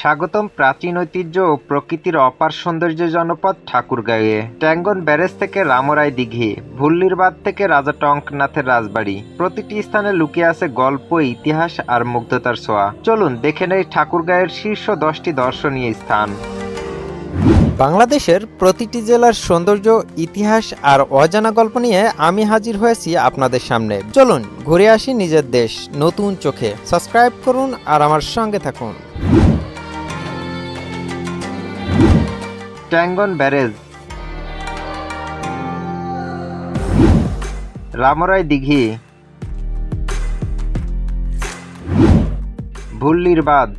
স্বাগতম প্রাচীন ঐতিহ্য ও প্রকৃতির অপার সৌন্দর্য জনপদ ঠাকুরগাঁয়ে। ট্যাঙ্গন ব্যারেজ থেকে রামরাই দিঘি, ভুল্লির বাদ থেকে রাজা টঙ্কনাথের রাজবাড়ি। প্রতিটি স্থানে লুকিয়ে আছে গল্প, ইতিহাস আর মুগ্ধতার ছোঁয়া। চলুন দেখে নেই ঠাকুরগাঁয়ের শীর্ষ দশটি দর্শনীয় স্থান। বাংলাদেশের প্রতিটি জেলার সৌন্দর্য, ইতিহাস আর অজানা গল্প নিয়ে আমি হাজির হয়েছি আপনাদের সামনে। চলুন ঘুরে আসি নিজের দেশ, নতুন চোখে। সাবস্ক্রাইব করুন আর আমার সঙ্গে থাকুন। ট্যাঙ্গন ব্যারেজ। রামরাই দিঘি। ভুল্লির বাঁধ।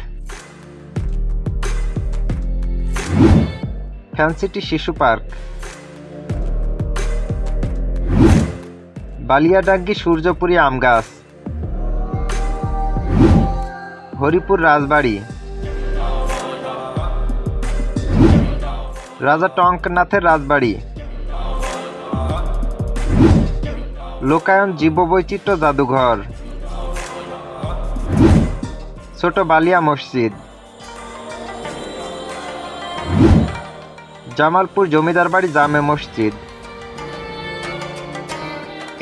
ফ্যান্সিটি শিশু পার্ক। বালিয়াডাঙ্গি সূর্যপুরী আম গাছ হরিপুর রাজবাড়ি। রাজা টঙ্কনাথের রাজবাড়ি। লোকায়ন জীববৈচিত্র্য জাদুঘর। ছোট বালিয়া মসজিদ। জামালপুর জমিদার বাড়ি জামে মসজিদ।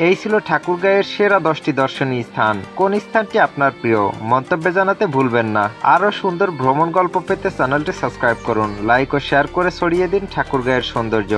এই ছিল ঠাকুরগাঁয়ের সেরা দশটি দর্শনীয় স্থান। কোন স্থানটি আপনার প্রিয়? মন্তব্য জানাতে ভুলবেন না। আরও সুন্দর ভ্রমণ গল্প পেতে চ্যানেলটি সাবস্ক্রাইব করুন, লাইক ও শেয়ার করে ছড়িয়ে দিন ঠাকুরগাঁয়ের সৌন্দর্য।